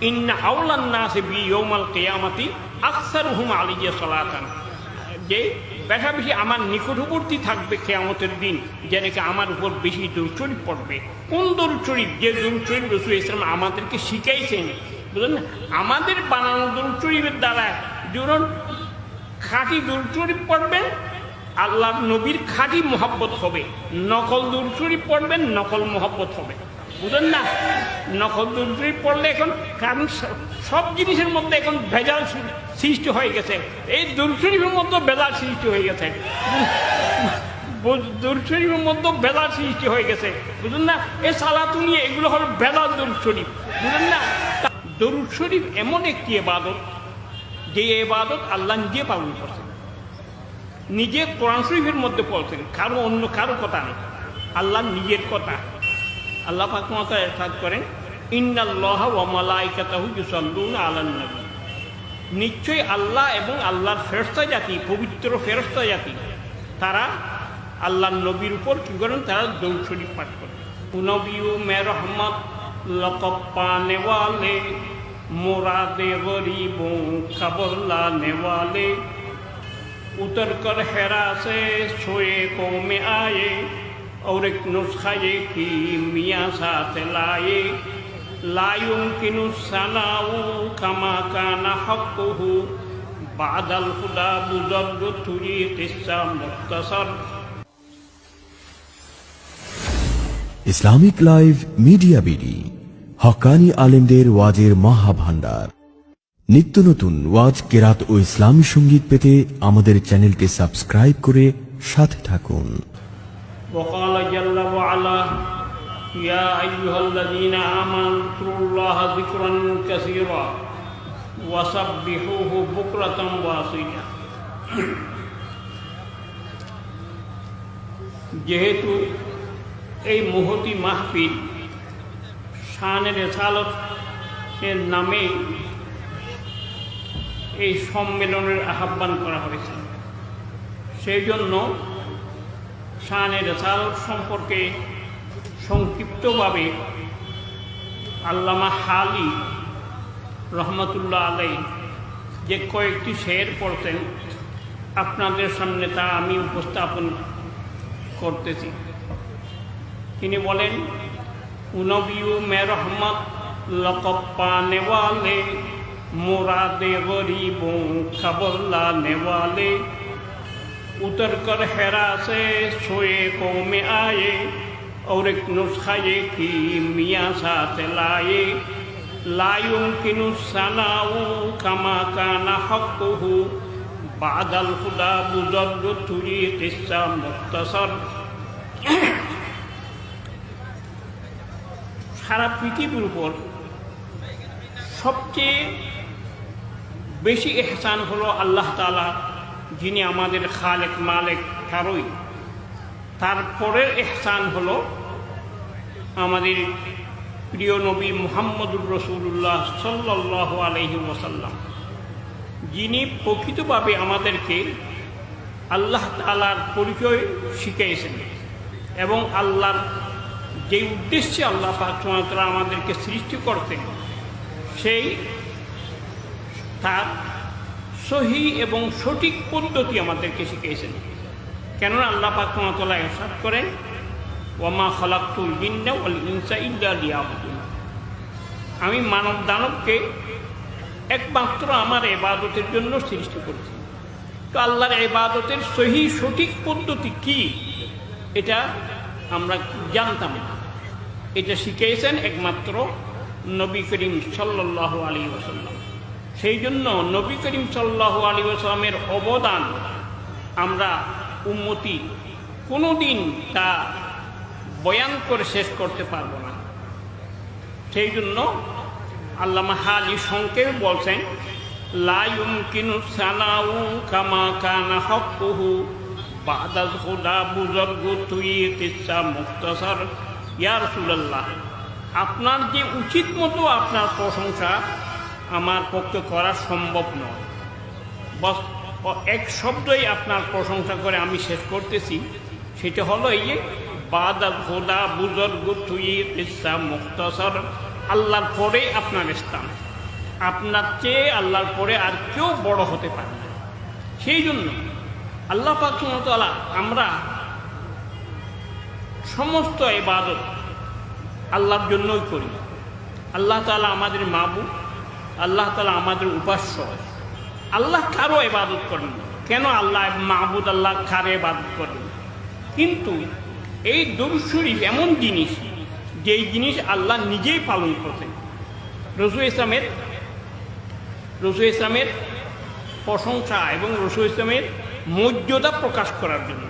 ইন্না আউলান নাসে বি ইয়ৌমাল কেয়ামাতি আকসার হুম আলিয়া সলাতান। যে বেশা বেশি আমার নিকটবর্তী থাকবে কেয়ামতের দিন, যে নাকি আমার উপর বেশি দুরচরিত পড়বে। কোন দুরচরিত যে দুরচরিত রসুল ইসলাম আমাদেরকে শিখাইছেন বুঝলেন? আমাদের বানানো দুরচরিতের দ্বারা যখন খাঁটি দুরচরিত পড়বেন আল্লাহ নবীর খাঁটি মোহাব্বত হবে। নকল দুরচরিত পড়বেন, নকল মোহাব্বত হবে। বুঝলেন না? নকল দুরচরিত পড়লে এখন কারণ সব জিনিসের মধ্যে এখন ভেজাল সৃষ্টি হয়ে গেছে। এই দুরশরীফের মধ্যে ভেজাল সৃষ্টি হয়ে গেছে। দুরশরীফের মধ্যে ভেজাল সৃষ্টি হয়ে গেছে। বুঝলেন না? এই সালাতু নিয়ে এগুলো হলো ভেজাল দুরশরীফ। বুঝলেন না? দরুদ শরীফ এমন একটি এবাদত যে এবাদত আল্লাহ নিজে পালন করছেন। নিজে কোরআন শরীফের মধ্যে পড়ছেন। কারও অন্য কারও কথা নেই আল্লাহ নিজের কথা। আল্লাহ পাক মতো এরশাদ করেন ইন্নাল্লাহ ওয়া মালাইকাতাহু ইউসাল্লুনা আলান নবী নিশ্চয়ই আল্লাহ এবং আল্লাহর ফেরস্তা জাতি পবিত্র ফেরস্তা জাতি তারা আল্লাহ নবীর উপর কী করেন তারা দৌড় শরীফ পাঠ করেন নবীও মে রহমত লকব পানে वाले मुरादे गरीबों खबर लाने वाले उतर कर हैरा से सोए को में आए और एक नुस्खा ये की সাথে লাই লায়ুম কিনু সানাউ কামা কানা হকুহু বাদাল হুদা বুজর তুরি তিসা মুক্তাসর। ইসলামিক লাইভ মিডিয়া বিডি হকানি আলেমদের ওয়াজের মহাভান্ডার নিত্য নতুন ওয়াজ কেরাত ও ইসলামী সংগীত পেতে আমাদের চ্যানেলটি সাবস্ক্রাইব করে সাথে থাকুন। وقال جل وعلا يا أيها الذين آمنوا اذكروا الله ذكرا كثيرا وسبحوه بكرة وأصيلا যেহেতু এই মহতি মাহফিল শানের রেসালত এর নামে এই সম্মেলনের আহ্বান করা হয়েছে সেই জন্য শানের রেসালত সম্পর্কে সংক্ষিপ্তভাবে আল্লামা হালি রহমতুল্লাহ আলাই যে কয়েকটি শের পড়তেন, আপনাদের সামনে তা আমি উপস্থাপন করতেছি। তিনি বলেন, উনবিউ মে রহমত লকপ্পা নেওয়ালে মোরা মুরাদে গরিবো খবর নেওয়ালে উতর কর হেরা সে সোয়ে কৌমে আয়ে और एक नुस्खा ये की मियाँ साथ लाए लायुम की सनाऊ कमा काना हक़्क़ुहु बादल खुदा बुजुर्ग तुझी किस्सा मुख्तसर সারা পৃথিবীর উপর সবচেয়ে বেশি এহসান হলো আল্লাহ তালা যিনি আমাদের খালেক মালেক তারই তারপরের এহসান হলো আমাদের প্রিয় নবী মুহাম্মদুর রসুল্লাহ সাল্লাহ আলহি ওসাল্লাম যিনি প্রকৃতভাবে আমাদেরকে আল্লাহ তালার পরিচয় শিখিয়েছেন এবং আল্লাহর যে উদ্দেশ্যে আল্লাহ পাকমাত্রা আমাদেরকে সৃষ্টি করতেন, সেই তার সহি এবং সঠিক পদ্ধতি আমাদেরকে শিখিয়েছেন। কেননা আল্লাহ পাক পাকমাতলা এরশাদ করেন ওমা ওয়াল ইনসা ইল্লা লিয়াবুদুন। আমি মানব দানবকে একমাত্র আমার এবাদতের জন্য সৃষ্টি করেছি। তো আল্লাহর এবাদতের সহি সঠিক পদ্ধতি কি, এটা আমরা জানতাম না। এটা শিখিয়েছেন একমাত্র নবী করিম সাল্লাহ আলী ওসাল্লাম সেই জন্য নবী করিম সাল্লাহ আলী ওসালামের অবদান আমরা উন্মতি কোনো দিন তা বয়ান করে শেষ করতে পারব না। সেই জন্য আল্লামা হালি সংক্ষেপে বলছেন লাইম কিনু সানাউ কামা কানা হকুহু বাদাল খুদা বুজর্গ তুই কিসা মুক্তসর। ইয়ার সুল্লাহ আপনার যে উচিত মতো আপনার প্রশংসা আমার পক্ষে করা সম্ভব নয়। বস এক শব্দই আপনার প্রশংসা করে আমি শেষ করতেছি। সেটা হলো এই যে, বাদাল খোদা বুজর্গ তুই কিসা মুক্তসর, আল্লাহর পরে আপনার স্থান। আপনার চেয়ে আল্লাহর পরে আর কেউ বড় হতে পারে না। সেই জন্য আল্লাহ পাক সুমতলা আমরা সমস্ত ইবাদত আল্লাহর জন্যই করি। আল্লাহ তালা আমাদের মাবু আল্লাহ তালা আমাদের উপাস্য আল্লাহ কারও ইবাদত করেন কেন আল্লাহ মাহবুদ আল্লাহ কারও ইবাদত করেন কিন্তু এই দরুদ এমন জিনিস, যেই জিনিস আল্লাহ নিজেই পালন করতেন। রসুল ইসলামের রসুল ইসলামের প্রশংসা এবং রসুল ইসলামের মর্যাদা প্রকাশ করার জন্য।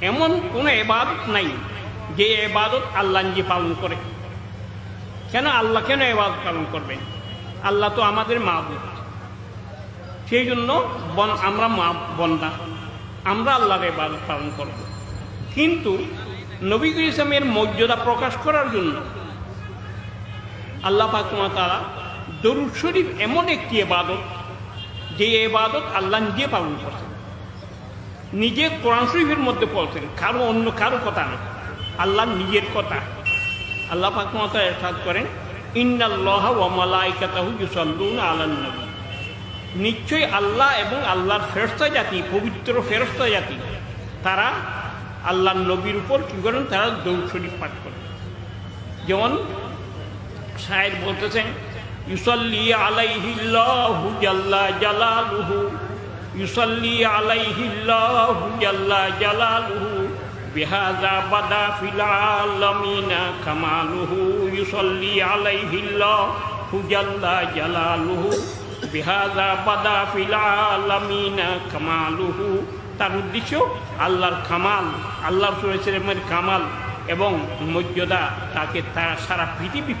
এমন কোনো এবাদত নাই, যে এবাদত আল্লাহ নিজে পালন করে। কেন আল্লাহ কেন এবাদত পালন করবেন? আল্লাহ তো আমাদের মাহবুদ সেই জন্য বন আমরা মা বন্দা। আমরা আল্লাহর এবাদত পালন করব। কিন্তু নবী ইসলামের মর্যাদা প্রকাশ করার জন্য আল্লাহ পাকুমা তারা দরুদ শরীফ এমন একটি এবাদত যে এবাদত আল্লাহ নিজে পালন করছেন। নিজে কোরআন শরীফের মধ্যে পড়ছেন, কারও অন্য কারও কথা না। আল্লাহ নিজের কথা। আল্লাহ পাকুমা তারা এরশাদ করেন, ইন্নাল্লাহ ওয়া মালাইকাতাহু ইউসাল্লুনা আলান নিশ্চয়ই আল্লাহ এবং আল্লাহর ফেরস্তা জাতি, পবিত্র ফেরস্তা জাতি, তারা আল্লাহর নবীর উপর কী করেন তারা দৌড় শরীফ পাঠ করেন যেমন শায়ের বলতেছেন, ইউসল্লি আলাইহিল্লাহু জাল্লা জালালুহু, ইউসল্লি আলাইহিল্লাহু জাল্লা জালালুহু বিহাজা বাদা ফিল কামালুহু, ইউসল্লি আলাইহিল্লাহু জাল্লা জালালুহু। বিহাজা বাদা ফিল আলামিনা কামালুহু। তার উদ্দেশ্য আল্লাহর কামাল আল্লাহ সুরেছের কামাল এবং মর্যাদা তাকে তারা সারা পৃথিবী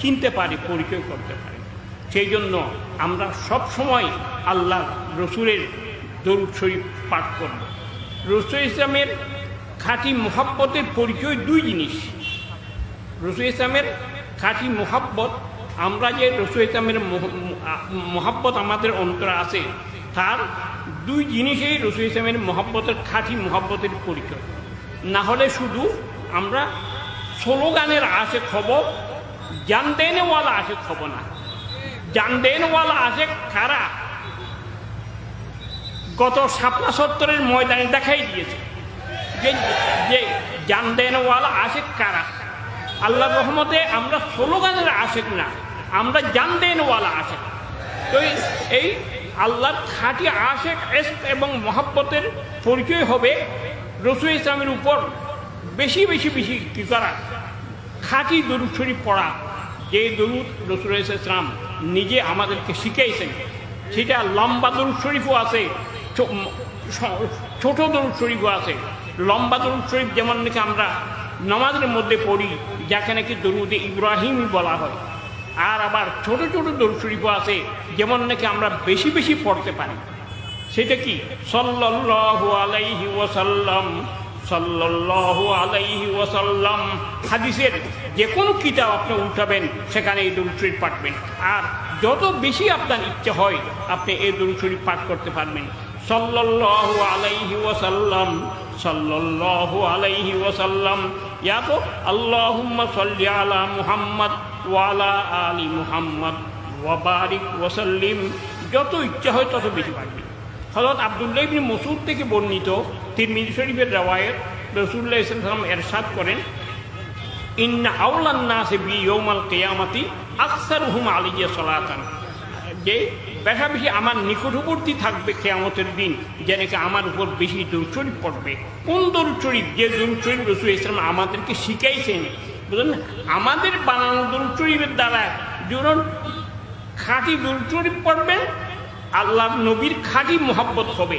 চিনতে পারে, পরিচয় করতে পারে। সেই জন্য আমরা সব সময় আল্লাহ রসুলের দরুদ শরীফ পাঠ করব। রসুল ইসলামের খাঁটি মোহাব্বতের পরিচয় দুই জিনিস। রসুল ইসলামের খাঁটি মোহাব্বত আমরা যে রসুল ইসলামের মোহাব্বত আমাদের অন্তরে আছে, তার দুই জিনিসেই রসুল ইসলামের মোহাব্বতের খাঁটি মোহাব্বতের পরিচয়। না হলে শুধু আমরা স্লোগানের আসে খবর জানদেনওয়ালা আসে খবর না। জানদেনওয়ালা আসে কারা? গত সাপলা সত্তরের ময়দানে দেখাই দিয়েছে যে যে জানদেনওয়ালা আসে কারা? আল্লাহ রহমতে আমরা স্লোগানের আশেক না, আমরা জানদেনওয়ালা আশেক। তো এই- আল্লাহর খাঁটি আশেক এস্ক এবং মহাব্বতের পরিচয় হবে রসুল ইসলামের উপর বেশি বেশি বেশি কী করা খাঁটি দরুদ শরীফ পড়া, যে দরুদ রসুল ইসলাম নিজে আমাদেরকে শিখিয়েছেন। সেটা লম্বা দরুদ শরীফও আছে ছোট দরুদ শরীফও আছে। লম্বা দরুদ শরীফ যেমন নাকি আমরা নমাজের মধ্যে পড়ি যাকে নাকি দরুদে ইব্রাহিম বলা হয়। আর আবার ছোট ছোট দরুদ আছে, যেমন নাকি আমরা বেশি বেশি পড়তে পারি। সেটা কি? সাল্লাল্লাহু আলাইহি ওয়াসাল্লাম, সাল্লাল্লাহু আলাইহি ওয়াসাল্লাম। হাদিসের যে কোনো কিতাব আপনি উঠাবেন, সেখানে এই দরুদ পাঠবেন। আর যত বেশি আপনার ইচ্ছে হয়, আপনি এই দরুদ পাঠ করতে পারবেন। আলাইহি আলাইহি মুহাম্মদ ওয়া আলা আলি মুহাম্মদ ওয়া বারিক ওয়াসাল্লিম। যত ইচ্ছা হয় তত বেশি পারবেন হজরত আবদুল্লাহ ইবনে মসুদ থেকে বর্ণিত তিরমিজি শরীফের রাওয়ায়েত রসুল্লাহ ইসলাম এরশাদ করেন, ইন্না আউলান নাসে বি ইয়ৌমাল কেয়ামাতি আকসার হুম আলিয়া সলাতান। যে বেশি আমার নিকটবর্তী থাকবে কেয়ামতের দিন যে নাকি আমার উপর বেশি দরুদ পড়বে। কোন দরুদ শরীফ যে দরুদ শরীফ রসুল ইসলাম আমাদেরকে শিখাইছেন, বুঝলেন? আমাদের বানানো দরুদ শরীফের দ্বারা যখন খাঁটি দরুদ শরীফ পড়বেন আল্লাহ নবীর খাঁটি মোহাব্বত হবে।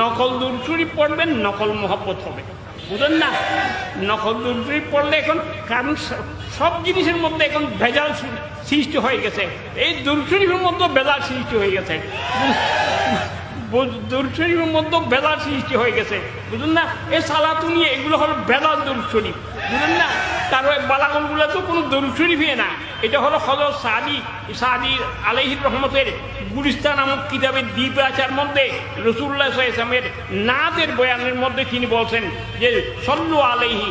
নকল দরুদ শরীফ পড়বেন, নকল মোহাব্বত হবে। বুঝলেন না? নকল দুর্নীতি পড়লে এখন কারণ সব জিনিসের মধ্যে এখন ভেজাল সৃষ্টি হয়ে গেছে। এই দুর্শরীফের শরীফের মধ্যে ভেজাল সৃষ্টি হয়ে গেছে। দুর্শরীফের শরীফের মধ্যে ভেজাল সৃষ্টি হয়ে গেছে। বুঝলেন না? এই সালাতুনি এগুলো হলো ভেজাল দুর্শরীফ। শরীফ বুঝলেন না? তার বালাগলগুলো তো কোনো দরুদ শরীফে না। এটা হলো হজরত সাদি সাদি আলহির রহমতের গুলিস্তান নামক কিতাবের দ্বীপ আচার মধ্যে রসুল্লাহ ইসলামের নাদের বয়ানের মধ্যে তিনি বলছেন যে, সল্লু আলহি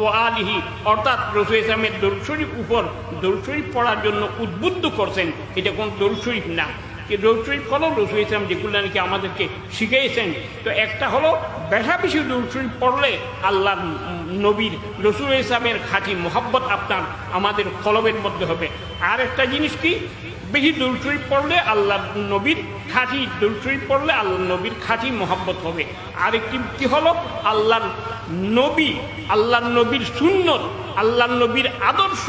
ও আলিহি অর্থাৎ রসুল ইসলামের দরুদ শরীফ উপর দরুদ শরীফ পড়ার জন্য উদ্বুদ্ধ করছেন। এটা কোন দরুদ শরীফ না। কি শরীফ হলো রসুল ইসলাম যেগুলো নাকি আমাদেরকে শিখিয়েছেন, তো একটা হলো বেশা বেশি দরুদ পড়লে আল্লাহ নবীর রসুল ইসলামের খাঁটি মোহাব্বত আপনার আমাদের কলবের মধ্যে হবে। আর একটা জিনিস কি? বেশি শরীফ পড়লে আল্লাহ নবীর খাঁটি শরীফ পড়লে আল্লাহ নবীর খাঁটি মোহাব্বত হবে। আরেকটি কী হলো? আল্লাহর নবী, আল্লাহর নবীর সুন্নত, আল্লাহর নবীর আদর্শ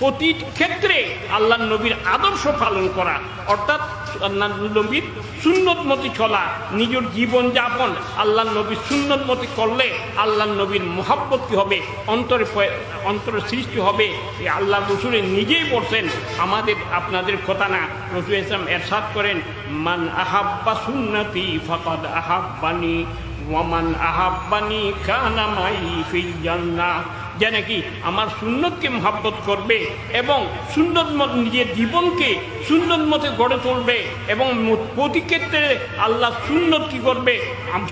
প্রতি ক্ষেত্রে আল্লাহ নবীর আদর্শ পালন করা, অর্থাৎ আল্লাহ নবীর সুন্নত মতি চলা, নিজের জীবন যাপন আল্লাহ নবীর সুন্নত মতি করলে আল্লাহ নবীর মোহাব্বত কি হবে? অন্তরে পয়- অন্তরে সৃষ্টি হবে। এই আল্লাহ রসুলে নিজেই বলছেন, আমাদের, আপনাদের কথা না। রসুল ইসলাম এরশাদ করেন, মান আহাব্বা সুন্নতি ফকদ আহাব্বানি ওয়ামান আহাব্বানি কানামাই ফিল জান্নাহ। যে নাকি আমার সুন্নতকে মহাব্বত করবে এবং সুন্নত মত নিজের জীবনকে সুন্নত মতে গড়ে তুলবে এবং প্রতি ক্ষেত্রে আল্লাহ সুন্নত কী করবে?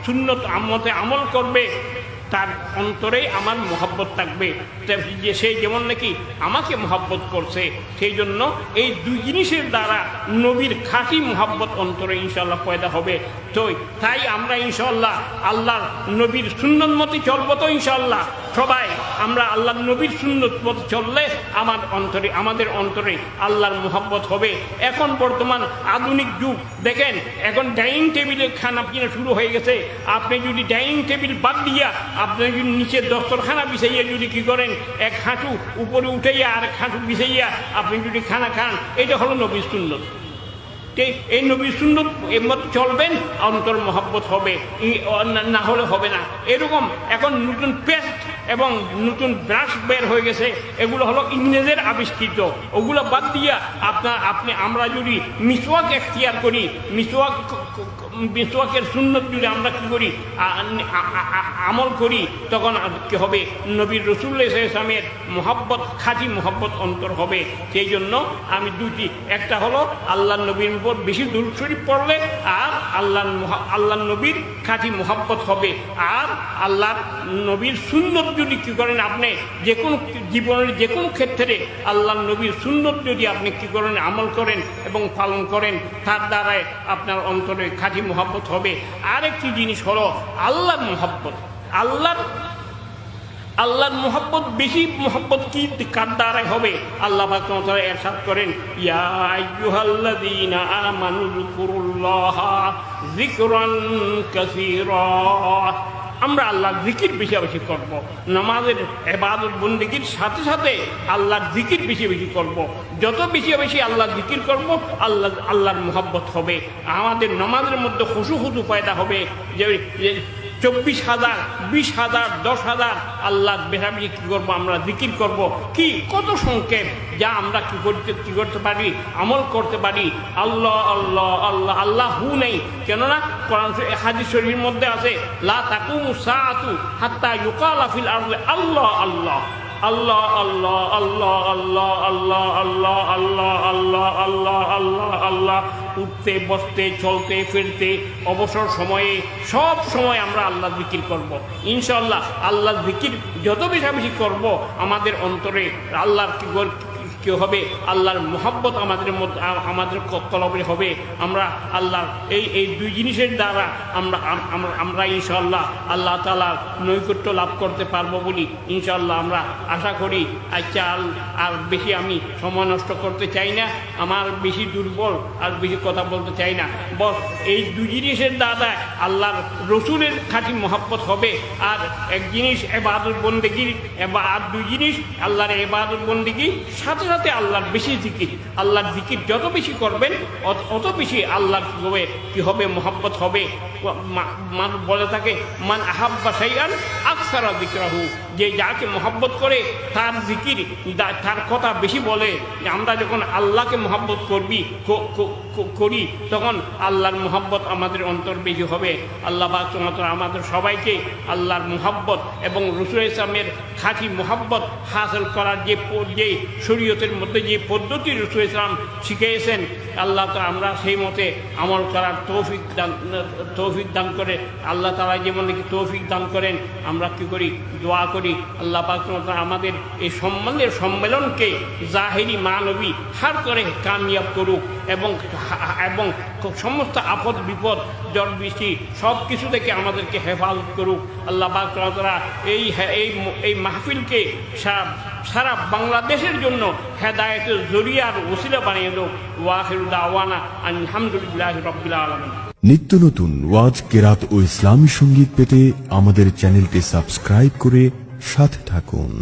সুন্নত মতে আমল করবে তার অন্তরেই আমার মহাব্বত থাকবে। যে সে যেমন নাকি আমাকে মহাব্বত করছে, সেই জন্য এই দুই জিনিসের দ্বারা নবীর খাঁটি মহাব্বত অন্তরে ইনশাল্লাহ পয়দা হবে। তো তাই আমরা ইনশাল্লাহ আল্লাহর নবীর সুন্নত মতে চলবো তো ইনশাল্লাহ সবাই আমরা আল্লাহর নবীর সুন্নত মতে চললে আমার অন্তরে, আমাদের অন্তরে আল্লাহর মোহাব্বত হবে। এখন বর্তমান আধুনিক যুগ, দেখেন, এখন ডাইনিং টেবিলে খানা পিনা শুরু হয়ে গেছে। আপনি যদি ডাইনিং টেবিল বাদ দিয়া আপনি যদি নিচে দস্তরখানা বিছাইয়া যদি কি করেন, এক হাঁটু উপরে উঠাইয়া আর এক হাঁটু বিছাইয়া আপনি যদি খানা খান, এটা হলো সুন্নত। তে- এই নবী এর মধ্যে চলবেন, অন্তর মহব্বত হবে না হলে হবে না। এরকম এখন নতুন পেস্ট এবং নতুন ব্রাশ বের হয়ে গেছে, এগুলো হলো ইংরেজের আবিষ্কৃত। ওগুলো বাদ দিয়া আপনার আপনি আমরা যদি মিসওয়াক এখতিয়ার করি, মিসওয়াক মিসওয়াকের সুন্নত যদি আমরা কী করি আমল করি, তখন কি হবে? নবীর রসুল্লাহ ইসলামের মোহাব্বত, খাঁটি মোহাব্বত অন্তর হবে। সেই জন্য আমি দুটি একটা হলো আল্লাহ নবীর উপর বেশি দূর শরীফ পড়লে আর আল্লাহ আল্লাহ নবীর খাঁটি মোহাব্বত হবে। আর আল্লাহর নবীর সুন্নত যদি কী করেন আপনি, যে কোনো জীবনের যে কোনো ক্ষেত্রে আল্লাহ নবীর সুন্নত যদি আপনি কী করেন, আমল করেন এবং পালন করেন, তার দ্বারাই আপনার অন্তরে খাঁটি মোহাব্বত হবে। আরেকটি জিনিস হলো আল্লাহর মোহাব্বত। আল্লাহর আল্লাহর মোহাব্বত, বেশি মোহাব্বত কি, কার দ্বারাই হবে? আল্লাহ তাআলা এরশাদ করেন, ইয়া আমরা আল্লাহর জিকির বেশি বেশি করব। নামাজের এবাদত বন্দিগির সাথে সাথে আল্লাহর জিকির বেশি বেশি করব। যত বেশি বেশি আল্লাহর জিকির করব, আল্লাহ আল্লাহর মোহাব্বত হবে। আমাদের নামাজের মধ্যে খুশু খুশু পয়দা হবে। যে চব্বিশ হাজার, বিশ হাজার, দশ হাজার। আল্লাহ বেহামি কি করব, আমরা জিকির করব? কি? কত সংকেত যা আমরা কি করতে কি করতে পারি? আমল করতে পারি? আল্লাহ আল্লাহ আল্লাহ আল্লাহ হু নেই। কেননা কোরআন হাজির শরীর মধ্যে আছে, লা তাকুমু সাআতু হাত্তা ইউকাল আফিল আল্লাহ আল্লাহ। আল্লাহ আল্লাহ আল্লাহ আল্লাহ আল্লাহ আল্লাহ আল্লাহ আল্লাহ আল্লাহ আল্লাহ আল্লাহ উঠতে বসতে চলতে ফিরতে অবসর সময়ে সব সময় আমরা আল্লাহ বিক্রি করব। ইনশাল্লাহ আল্লাহ জিকির যত বেশি বেশি করব আমাদের অন্তরে আল্লাহর কি হবে, আল্লাহর মোহাব্বত আমাদের মধ্যে, আমাদের কলবে হবে। আমরা আল্লাহ, এই এই দুই জিনিসের দ্বারা আমরা আমরা ইনশাল্লাহ আল্লাহ তালার নৈকট্য লাভ করতে পারব বলি ইনশাল্লাহ আমরা আশা করি। আচ্ছা আর- বেশি আমি সময় নষ্ট করতে চাই না, আমার বেশি দুর্বল আর বেশি কথা বলতে চাই না। বস, এই দুই জিনিসের দ্বারা আল্লাহর রসুলের খাঁটি মহাব্বত হবে। আর এক জিনিস এবাদত বন্দেগির এবার আর দুই জিনিস আল্লাহর এবাদত বন্দেগি সাথে সাথে সাথে আল্লাহর বেশি জিকির, আল্লাহর জিকির যত বেশি করবেন, অত- বেশি আল্লাহর হবে কি হবে, মোহাব্বত হবে। বলে থাকে, মান আহাব্বা সাইয়ান আকসারা দিকরাহু যে যাকে মোহাব্বত করে তার জিকির তার কথা বেশি বলে। আমরা যখন আল্লাহকে মোহাব্বত করবি করি, তখন আল্লাহর মোহাব্বত আমাদের অন্তর বেশি হবে। আল্লাহ পাক তোমাদের আমাদের সবাইকে আল্লাহর মোহাব্বত এবং রসুল ইসলামের খাঁটি মোহাব্বত হাসিল করার যে যে শরীয়তের মধ্যে যে পদ্ধতি রসুল ইসলাম শিখিয়েছেন, আল্লাহ তো আমরা সেই মতে আমল করার তৌফিক দান তৌফিক দান করে আল্লাহ তালা যেমন নাকি তৌফিক দান করেন, আমরা কি করি? দোয়া করি। আল্লাহ পাক আমাদের এই সম্মানের সম্মেলনকে জাহেরি মানবী হার করে কামিয়াব করুক এবং এবং সমস্ত আপদ বিপদ, জ্বর বৃষ্টি সব কিছু থেকে আমাদেরকে হেফাজত করুক। আল্লাহ পাক এই এই এই মাহফিলকে সারা সারা বাংলাদেশের জন্য হেদায়তের জরিয়ার ওসিলা বানিয়ে দেব ওয়াহির দাওয়ানা আলহামদুলিল্লাহ রবিল আলমিন। নিত্য নতুন ওয়াজ, কেরাত ও ইসলামী সংগীত পেতে আমাদের চ্যানেলটি সাবস্ক্রাইব করে সাথে থাকুন।